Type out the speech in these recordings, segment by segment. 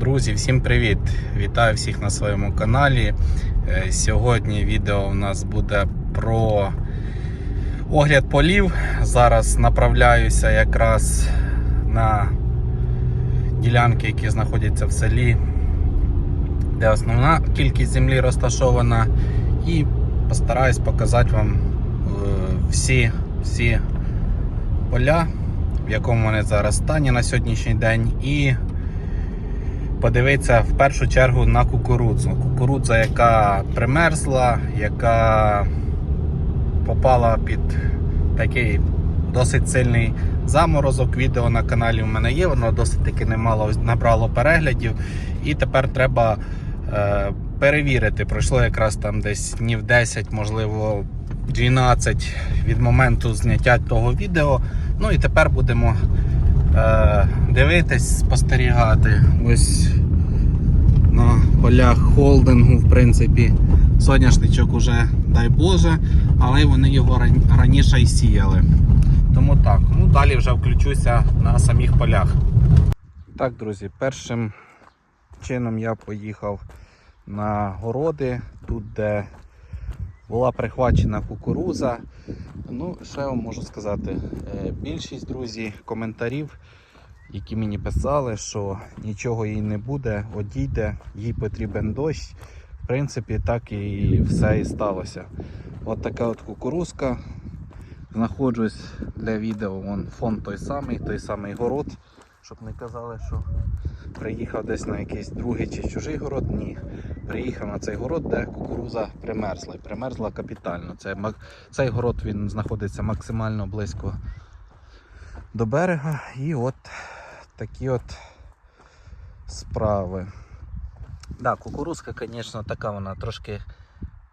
Друзі, всім привіт! Вітаю всіх на своєму каналі. Е, Сьогодні відео у нас буде про огляд полів. Зараз направляюся якраз на ділянки, які знаходяться в селі, де основна кількість землі розташована. І постараюсь показати вам е, всі, всі поля, в якому вони зараз стані на сьогоднішній день. І подивитися в першу чергу на кукурудзу. Кукурудза, яка примерзла, яка попала під такий досить сильний заморозок. Відео на каналі у мене є, воно досить таки немало набрало переглядів. І тепер треба е, перевірити. Пройшло якраз там десь днів 10, можливо 12 від моменту зняття того відео. Ну і тепер будемо е, дивитись, спостерігати. Ось на полях холдингу, в принципі, соняшничок уже, дай Боже, але вони його раніше й сіяли. Тому так, ну далі вже включуся на самих полях. Так, друзі, першим чином я поїхав на городи, тут, де була прихвачена кукуруза. Ну, я вам можу сказати? Е, Більшість, друзі, коментарів, які мені писали, що нічого їй не буде, одійде, їй потрібен дощ. В принципі, так і все і сталося. От така от кукурузка. Знаходжусь для відео, вон фон той самий, той самий город, щоб не казали, що приїхав десь на якийсь другий чи чужий город. Ні. Приїхав на цей город, де кукуруза примерзла. І примерзла капітально. Це, мак- цей город він знаходиться максимально близько до берега. І от такі от справи. Да, кукурузка, звісно, така вона трошки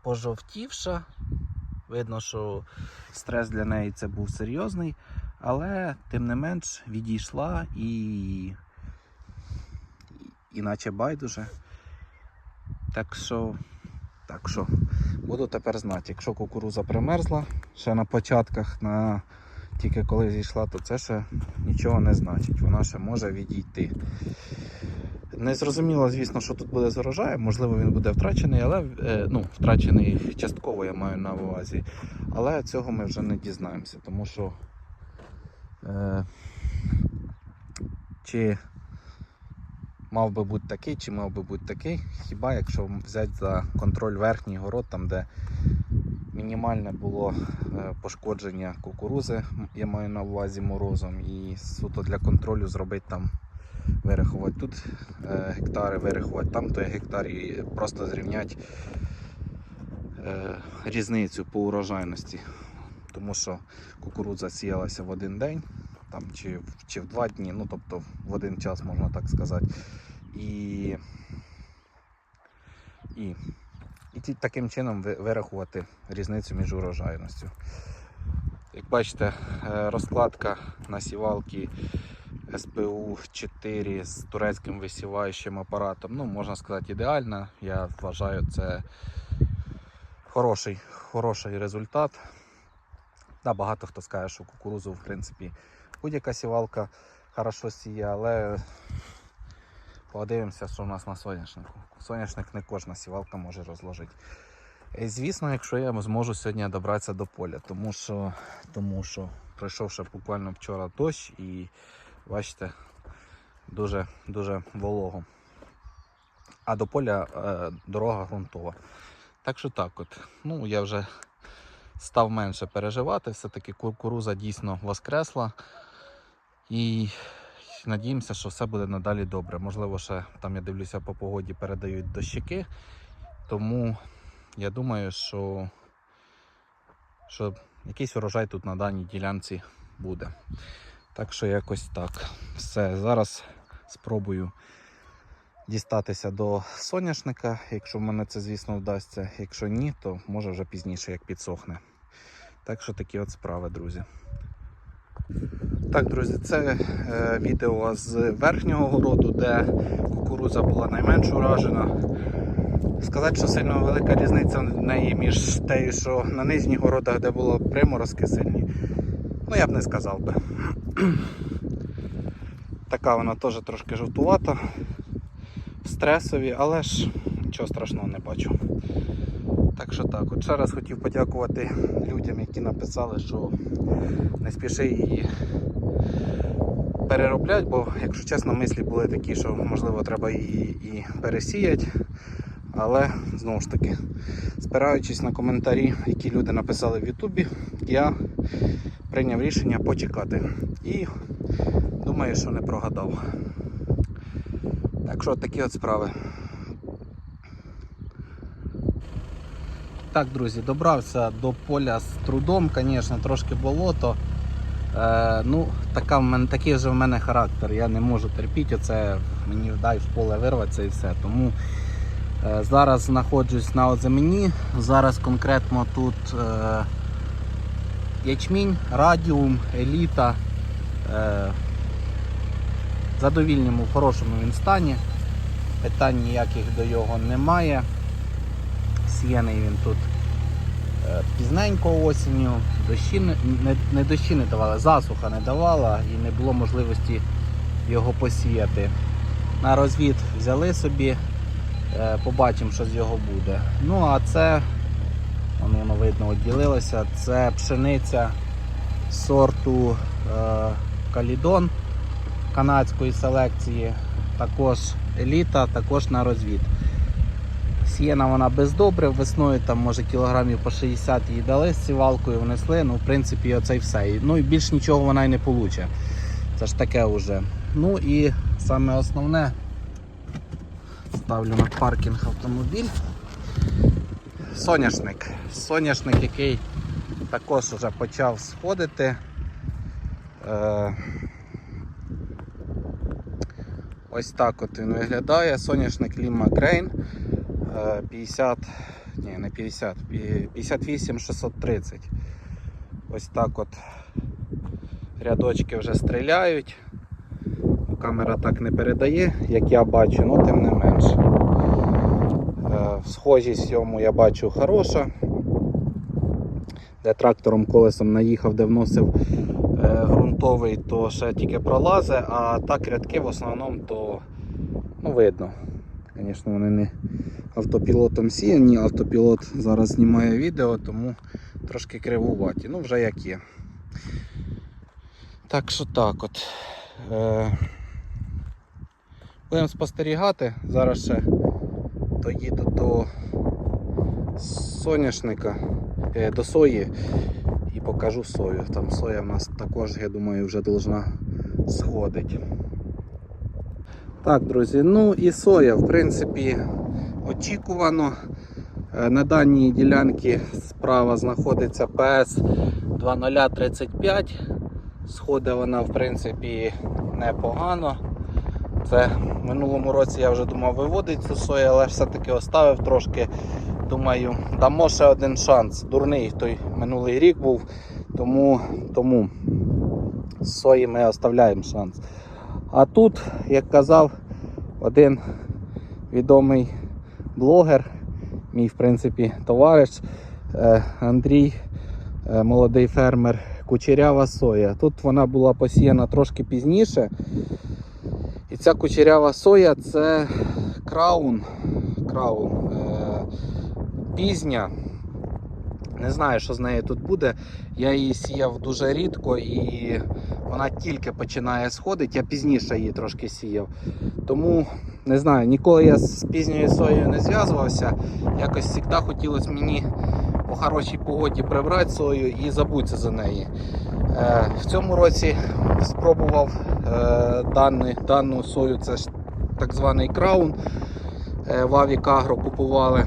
пожовтівша. Видно, що стрес для неї це був серйозний, але тим не менш відійшла і іначе байдуже. Так що, так що, буду тепер знати, якщо кукуруза примерзла ще на початках, на... тільки коли зійшла, то це ще нічого не значить. Вона ще може відійти. Не зрозуміло, звісно, що тут буде з урожаєм, можливо, він буде втрачений, але е, ну, втрачений частково я маю на увазі. Але цього ми вже не дізнаємося, тому що е, чи мав би бути такий, чи мав би бути такий. Хіба якщо взяти за контроль верхній город, там де мінімальне було е, пошкодження кукурузи, я маю на увазі морозом, і суто для контролю зробити там вирахувати тут е, гектари, вирахувати там той гектар і просто зрівняти е, різницю по урожайності. Тому що кукурудза сіялася в один день, там, чи, чи в два дні, ну тобто в один час можна так сказати. І, і, і таким чином вирахувати різницю між урожайністю. Як бачите, е, розкладка на сівалки СПУ 4 з турецьким висіваючим апаратом, ну, можна сказати, ідеальна. Я вважаю, це хороший, хороший результат. Да, багато хто скаже, що кукурузу, в принципі, будь-яка сівалка хорошо сіє, але подивимося, що в нас на соняшнику. Соняшник не кожна сівалка може розложити. І, звісно, якщо я зможу сьогодні добратися до поля, тому що, тому що пройшов ще буквально вчора дощ і бачите, дуже, дуже волого. А до поля е, дорога ґрунтова. Так що так от. Ну, я вже став менше переживати, все-таки кукуруза дійсно воскресла. І надіємося, що все буде надалі добре. Можливо, ще там я дивлюся по погоді передають дощики. Тому я думаю, що, що якийсь урожай тут на даній ділянці буде. Так що якось так. Все. Зараз спробую дістатися до соняшника. Якщо в мене це, звісно, вдасться. Якщо ні, то може вже пізніше як підсохне. Так що такі от справи, друзі. Так, друзі, це е, відео з верхнього городу, де кукурудза була найменш уражена. Сказати, що сильно велика різниця в неї між тею, що на нижніх городах, де було приморозки сильні. Ну я б не сказав би. Така вона теж трошки жовтувата. стресові, але ж нічого страшного не бачу. Так що так, от ще раз хотів подякувати людям, які написали, що не спіши її перероблять, бо, якщо чесно, мислі були такі, що можливо треба її і пересіяти. Але знову ж таки, спираючись на коментарі, які люди написали в Ютубі, я прийняв рішення почекати. І думаю, що не прогадав. Так що такі от справи. Так, друзі, добрався до поля з трудом, звісно, трошки болото. Е, ну, така в мене, такий вже в мене характер. Я не можу терпіти, оце мені дай в поле вирватися і все. Тому е, зараз знаходжусь на озимені. Зараз конкретно тут е, ячмінь, радіум, еліта. Е, в задовільному, хорошому він стані. Питань ніяких до його немає. Сіяний він тут пізненько осінню, дощі не, не, дощі не давали, засуха не давала і не було можливості його посіяти. На розвід взяли собі, е, побачимо, що з його буде. Ну а це, воно видно, відділилося, це пшениця сорту е, Калідон канадської селекції, також еліта, також на розвід. Сіяна вона без добрив, весною там може кілограмів по 60 їй дали з сівалкою, внесли, ну в принципі оце й все. Ну і більш нічого вона й не получить. Це ж таке вже. Ну і саме основне ставлю на паркінг автомобіль. Соняшник. Соняшник, який також вже почав сходити. Е, Ось так от він виглядає. Соняшник Grain е, 50, ні, не 50, пі- 58 630. Ось так от рядочки вже стріляють. Камера так не передає, як я бачу, ну тим не менш. Е, Схожість йому я бачу хороша. Де трактором колесом наїхав, де вносив е, ґрунтовий, то ще тільки пролазить, а так рядки в основному то ну, видно. Звісно, вони не автопілотом сіяні, автопілот зараз знімає відео, тому трошки кривуваті. Ну, вже як є. Так що так от. Е, будемо спостерігати. Зараз ще доїду до соняшника, е, до сої і покажу сою. Там соя в нас також, я думаю, вже должна сходити. Так, друзі, ну і соя, в принципі, очікувано. Е, На даній ділянці справа знаходиться ПС 2035. Сходить вона, в принципі, непогано. Це в минулому році я вже думав виводити цю сою, але все-таки оставив трошки. Думаю, дамо ще один шанс. Дурний той минулий рік був, тому, тому з сої ми оставляємо шанс. А тут, як казав один відомий блогер, мій в принципі товариш е, Андрій, е, молодий фермер, кучерява соя. Тут вона була посіяна трошки пізніше. І ця кучерява соя це краун. краун е, пізня. Не знаю, що з нею тут буде. Я її сіяв дуже рідко і вона тільки починає сходити, я пізніше її трошки сіяв. Тому не знаю, ніколи я з пізньою соєю не зв'язувався. Якось завжди хотілося мені по хорошій погоді прибрати сою і забутися за неї. Е, в цьому році спробував е, дану, дану сою, це ж так званий краун. Е, в Авікагро купували.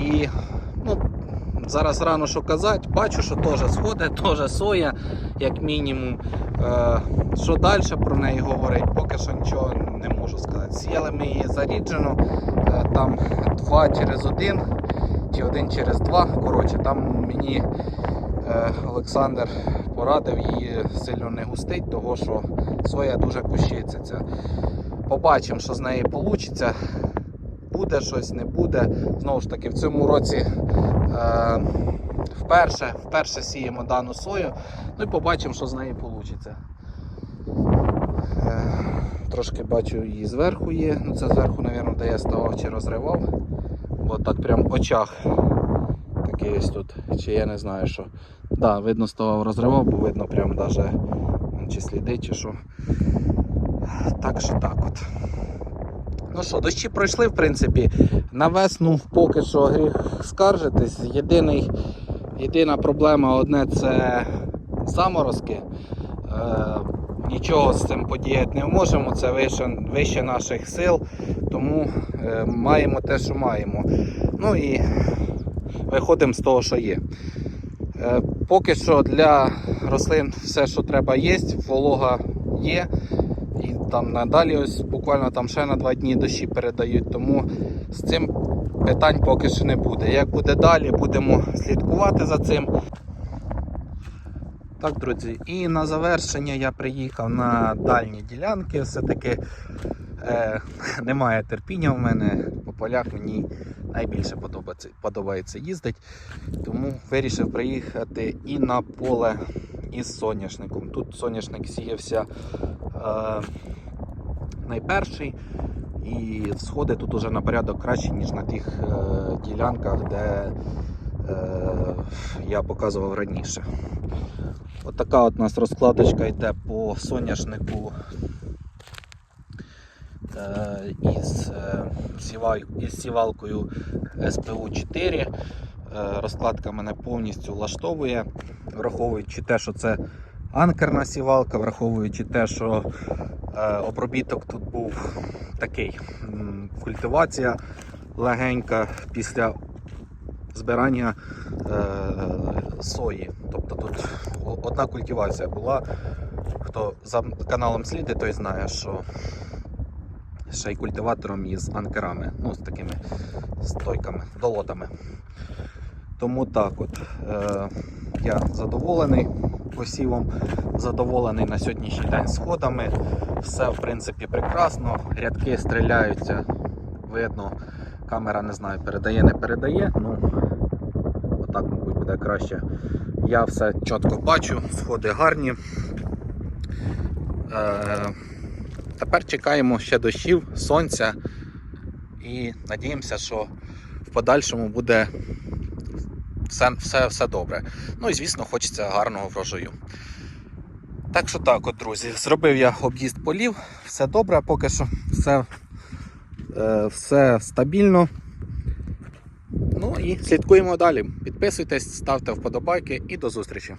І ну, зараз рано що казати, бачу, що теж сходить, теж соя, як мінімум. Е, що далі про неї говорить, поки що нічого не можу сказати. Сіяли ми її заріджено, е, там 2 через 1 чи 1 через 2. Коротше, там мені е, Олександр порадив її сильно не густить, того що соя дуже кущиться. Побачимо, що з неї вийде. Буде щось, не буде. Знову ж таки, в цьому році е, вперше, вперше сіємо дану сою. Ну і побачимо, що з неї вийде. Е, трошки бачу і зверху є. Ну це зверху, мабуть, де я ставав чи розривав. Бо так прям в очах такий ось тут. Чи я не знаю що. Да, видно ставав розривав, бо видно прям даже чи сліди, чи що. Так що так от. Ну що, дощі пройшли, в принципі. На весну поки що гріх скаржитись. Єдиний, єдина проблема одне це заморозки. Е, нічого з цим подіяти не можемо, це вище, вище наших сил, тому е, маємо те, що маємо. Ну і виходимо з того, що є. Е, поки що для рослин все, що треба, є, волога є. Там надалі ось буквально там ще на два дні дощі передають, тому з цим питань поки що не буде. Як буде далі, будемо слідкувати за цим. Так, друзі, і на завершення я приїхав на дальні ділянки. Все-таки е, немає терпіння в мене. По полях мені найбільше подобається, подобається їздити. Тому вирішив приїхати і на поле із соняшником. Тут соняшник сіявся е, найперший. І сходи тут уже на порядок кращі, ніж на тих е, ділянках, де е, я показував раніше. От от у нас розкладочка йде по соняшнику е, із, е, із сівалкою СПУ 4. Е, розкладка мене повністю влаштовує, враховуючи те, що це анкерна сівалка, враховуючи те, що е, обробіток тут був такий. Культивація легенька після збирання е, сої. Тобто тут одна культивація була. Хто за каналом слідить, той знає, що ще й культиватором із анкерами, ну з такими стойками, долотами. Тому так от. Е, я задоволений посівом, задоволений на сьогоднішній день сходами. Все в принципі прекрасно. Рядки стріляються, видно. Камера не знаю, передає, не передає. Ну, отак, мабуть, буде краще. Я все чітко бачу, сходи гарні. Е, тепер чекаємо ще дощів, сонця і надіємося, що в подальшому буде все, все, все добре. Ну і звісно, хочеться гарного врожаю. Так що так, от, друзі, зробив я об'їзд полів, все добре, поки що все, е, все стабільно. Ну і слідкуємо далі. Підписуйтесь, ставте вподобайки і до зустрічі.